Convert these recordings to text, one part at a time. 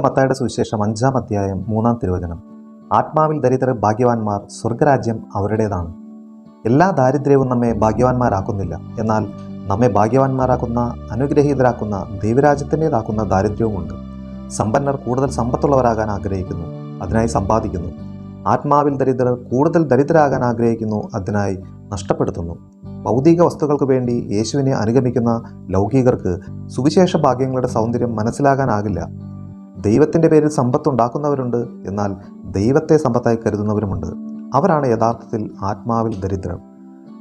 മത്തായുടെ സുവിശേഷം അഞ്ചാം അധ്യായം മൂന്നാം തിരുവചനം. ആത്മാവിൽ ദരിദ്രർ ഭാഗ്യവാന്മാർ സ്വർഗരാജ്യം അവരുടേതാണ്. എല്ലാ ദാരിദ്ര്യവും നമ്മെ ഭാഗ്യവാന്മാരാക്കുന്നില്ല. എന്നാൽ നമ്മെ ഭാഗ്യവാന്മാരാക്കുന്ന അനുഗ്രഹീതരാക്കുന്ന ദൈവരാജ്യത്തിന്റെതാക്കുന്ന ദാരിദ്ര്യവുമുണ്ട്. സമ്പന്നർ കൂടുതൽ സമ്പത്തുള്ളവരാകാൻ ആഗ്രഹിക്കുന്നു അതിനായി സമ്പാദിക്കുന്നു. ആത്മാവിൽ ദരിദ്രർ കൂടുതൽ ദരിദ്രരാകാൻ ആഗ്രഹിക്കുന്നു അതിനായി നഷ്ടപ്പെടുത്തുന്നു. ഭൗതിക വസ്തുക്കൾക്ക് വേണ്ടി യേശുവിനെ അനുഗമിക്കുന്ന ലൗകികർക്ക് സുവിശേഷ ഭാഗ്യങ്ങളുടെ സൗന്ദര്യം മനസ്സിലാകാനാകില്ല. ദൈവത്തിന്റെ പേരിൽ സമ്പത്തുണ്ടാക്കുന്നവരുണ്ട് എന്നാൽ ദൈവത്തെ സമ്പത്തായി കരുതുന്നവരുമുണ്ട്. അവരാണ് യഥാർത്ഥത്തിൽ ആത്മാവിൽ ദരിദ്രർ.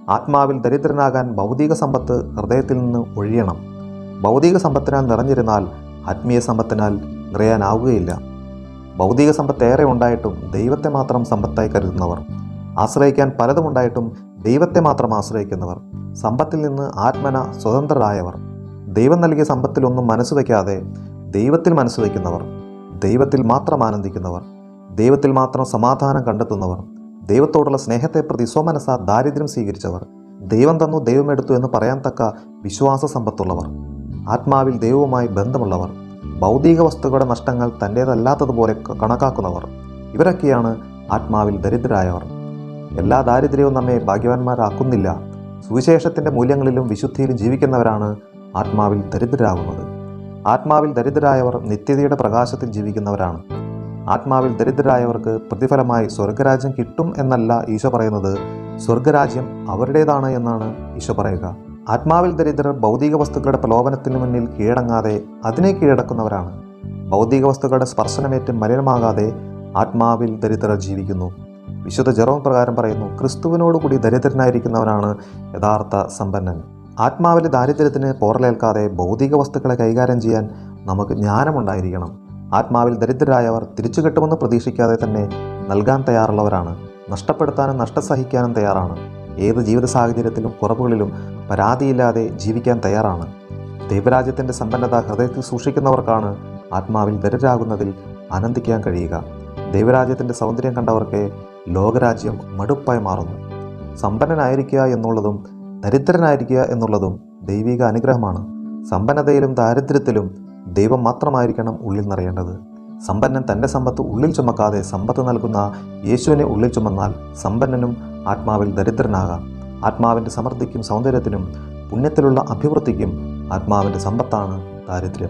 ആത്മാവിൽ ദരിദ്രനാകാൻ ഭൗതിക സമ്പത്ത് ഹൃദയത്തിൽ നിന്ന് ഒഴിയണം. ഭൗതിക സമ്പത്തിനാൽ നിറഞ്ഞിരുന്നാൽ ആത്മീയ സമ്പത്തിനാൽ നിറയാനാവുകയില്ല. ഭൗതിക സമ്പത്ത് ഏറെ ഉണ്ടായിട്ടും ദൈവത്തെ മാത്രം സമ്പത്തായി കരുതുന്നവർ. ആശ്രയിക്കാൻ പലതുമുണ്ടായിട്ടും ദൈവത്തെ മാത്രം ആശ്രയിക്കുന്നവർ. സമ്പത്തിൽ നിന്ന് ആത്മന സ്വതന്ത്രരായവർ. ദൈവം നൽകിയ സമ്പത്തിലൊന്നും മനസ്സ് വയ്ക്കാതെ ദൈവത്തിൽ മനസ്സ് വയ്ക്കുന്നവർ ദൈവത്തിൽ മാത്രം ആനന്ദിക്കുന്നവർ ദൈവത്തിൽ മാത്രം സമാധാനം കണ്ടെത്തുന്നവർ ദൈവത്തോടുള്ള സ്നേഹത്തെ പ്രതി സ്വമനസ ദാരിദ്ര്യം സ്വീകരിച്ചവർ ദൈവം തന്നു ദൈവം എടുത്തു എന്ന് പറയാൻ തക്ക വിശ്വാസ സമ്പത്തുള്ളവർ ആത്മാവിൽ ദൈവവുമായി ബന്ധമുള്ളവർ ഭൗതിക വസ്തുക്കളുടെ നഷ്ടങ്ങൾ തന്റേതല്ലാത്തതുപോലെ കണക്കാക്കുന്നവർ ഇവരൊക്കെയാണ് ആത്മാവിൽ ദരിദ്രരായവർ. എല്ലാ ദാരിദ്ര്യവും നമ്മെ ഭാഗ്യവാന്മാരാക്കുന്നില്ല. സുവിശേഷത്തിന്റെ മൂല്യങ്ങളിലും വിശുദ്ധിയിലും ജീവിക്കുന്നവരാണ് ആത്മാവിൽ ദരിദ്രരാകുന്നത്. ആത്മാവിൽ ദരിദ്രരായവർ നിത്യതയുടെ പ്രകാശത്തിൽ ജീവിക്കുന്നവരാണ്. ആത്മാവിൽ ദരിദ്രരായവർക്ക് പ്രതിഫലമായി സ്വർഗരാജ്യം കിട്ടും എന്നല്ല ഈശോ പറയുന്നത്. സ്വർഗരാജ്യം അവരുടേതാണ് എന്നാണ് ഈശോ പറയുക. ആത്മാവിൽ ദരിദ്രർ ഭൗതിക വസ്തുക്കളുടെ പ്രലോഭനത്തിന് മുന്നിൽ കീഴടങ്ങാതെ അതിനെ കീഴടക്കുന്നവരാണ്. ഭൗതിക വസ്തുക്കളുടെ സ്പർശനമേറ്റ് മലിനമാകാതെ ആത്മാവിൽ ദരിദ്രർ ജീവിക്കുന്നു. വിശുദ്ധ ജെറോം പ്രകാരം പറയുന്നു ക്രിസ്തുവിനോടുകൂടി ദരിദ്രനായിരിക്കുന്നവനാണ് യഥാർത്ഥ സമ്പന്നൻ. ആത്മാവിലെ ദാരിദ്ര്യത്തിന് പോറലേൽക്കാതെ ഭൗതിക വസ്തുക്കളെ കൈകാര്യം ചെയ്യാൻ നമുക്ക് ജ്ഞാനമുണ്ടായിരിക്കണം. ആത്മാവിൽ ദരിദ്രരായവർ തിരിച്ചു കിട്ടുമെന്ന് പ്രതീക്ഷിക്കാതെ തന്നെ നൽകാൻ തയ്യാറുള്ളവരാണ്. നഷ്ടപ്പെടുത്താനും നഷ്ടസഹിക്കാനും തയ്യാറാണ്. ഏത് ജീവിത സാഹചര്യത്തിലും കുറവുകളിലും പരാതിയില്ലാതെ ജീവിക്കാൻ തയ്യാറാണ്. ദൈവരാജ്യത്തിന്റെ സമ്പന്നത ഹൃദയത്തിൽ സൂക്ഷിക്കുന്നവർക്കാണ് ആത്മാവിൽ ദരിദ്രരാകുന്നതിൽ ആനന്ദിക്കാൻ കഴിയുക. ദൈവരാജ്യത്തിന്റെ സൗന്ദര്യം കണ്ടവർക്ക് ലോകരാജ്യം മടുപ്പായി മാറുന്നു. സമ്പന്നനായിരിക്കുക എന്നുള്ളതും ദരിദ്രനായിരിക്കുക എന്നുള്ളതും ദൈവിക അനുഗ്രഹമാണ്. സമ്പന്നതയിലും ദാരിദ്ര്യത്തിലും ദൈവം മാത്രമായിരിക്കണം ഉള്ളിൽ നിറയേണ്ടത്. സമ്പന്നൻ തന്റെ സമ്പത്ത് ഉള്ളിൽ ചുമക്കാതെ സമ്പത്ത് നൽകുന്ന യേശുവിനെ ഉള്ളിൽ ചുമന്നാൽ സമ്പന്നനും ആത്മാവിൽ ദരിദ്രനാകാം. ആത്മാവിന്റെ സമൃദ്ധിക്കും സൗന്ദര്യത്തിനും പുണ്യത്തിലുള്ള അഭിവൃദ്ധിക്കും ആത്മാവിന്റെ സമ്പത്താണ് ദാരിദ്ര്യം.